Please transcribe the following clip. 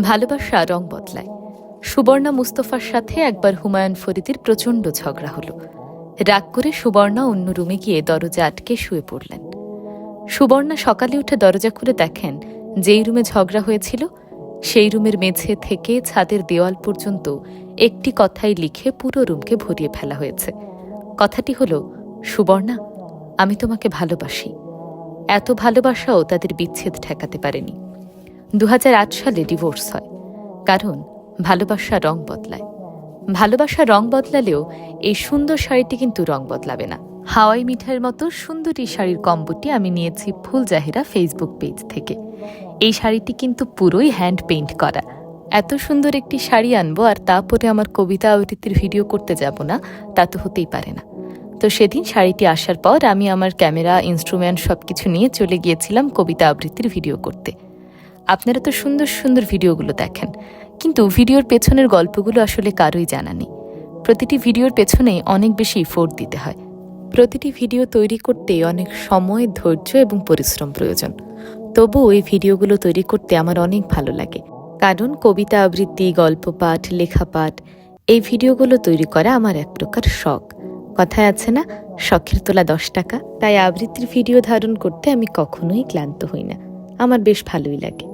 ভালোবাসা রং বদলায়। সুবর্ণা মুস্তফার সাথে একবার হুমায়ুন ফরিদের প্রচণ্ড ঝগড়া হলো। রাগ করে সুবর্ণা অন্য রুমে গিয়ে দরজা আটকে শুয়ে পড়লেন। সুবর্ণা সকালে উঠে দরজা খুলে দেখেন, যেই রুমে ঝগড়া হয়েছিল, সেই রুমের মেঝে থেকে ছাদের দেওয়াল পর্যন্ত একটি কথাই লিখে পুরো রুমকে ভরিয়ে ফেলা হয়েছে। কথাটি হলো, সুবর্ণা, আমি তোমাকে ভালোবাসি। এত ভালোবাসাও তাদের বিচ্ছেদ ঠেকাতে পারেনি। দু হাজার আট সালে ডিভোর্স হয়। কারণ ভালোবাসা রং বদলায়। ভালোবাসা রং বদলালেও এই সুন্দর শাড়িটি কিন্তু রং বদলাবে না। হাওয়াই মিঠাইয়ের মতো সুন্দরী শাড়ির কম্বোটি আমি নিয়েছি ফুল জাহেরা ফেসবুক পেজ থেকে। এই শাড়িটি কিন্তু পুরোই হ্যান্ড পেইন্ট করা। এত সুন্দর একটি শাড়ি আনব আর তারপরে আমার কবিতা আবৃত্তির ভিডিও করতে যাব না, তা তো হতেই পারে না। তো সেদিন শাড়িটি আসার পর আমি আমার ক্যামেরা ইনস্ট্রুমেন্ট সব কিছু নিয়ে চলে গিয়েছিলাম কবিতা আবৃত্তির ভিডিও করতে। আপনারা তো সুন্দর সুন্দর ভিডিওগুলো দেখেন। কিন্তু ভিডিওর পেছনের গল্পগুলো আসলে কারোই জানা নেই। প্রতিটি ভিডিওর পেছনেই অনেক বেশি ফোর্ট দিতে হয়। প্রতিটি ভিডিও তৈরি করতে অনেক সময়, ধৈর্য এবং পরিশ্রম প্রয়োজন। তবুও এই ভিডিওগুলো তৈরি করতে আমার অনেক ভালো লাগে। কারণ কবিতা আবৃত্তি গল্প পাঠ লেখা পাঠ এই ভিডিওগুলো তৈরি করা আমার এক প্রকার শখ। কথায় আছে না, শখের তোলা দশ টাকা, তাই আবৃত্তির ভিডিও ধারণ করতে আমি কখনোই ক্লান্ত হই না। আমার বেশ ভালোই লাগে।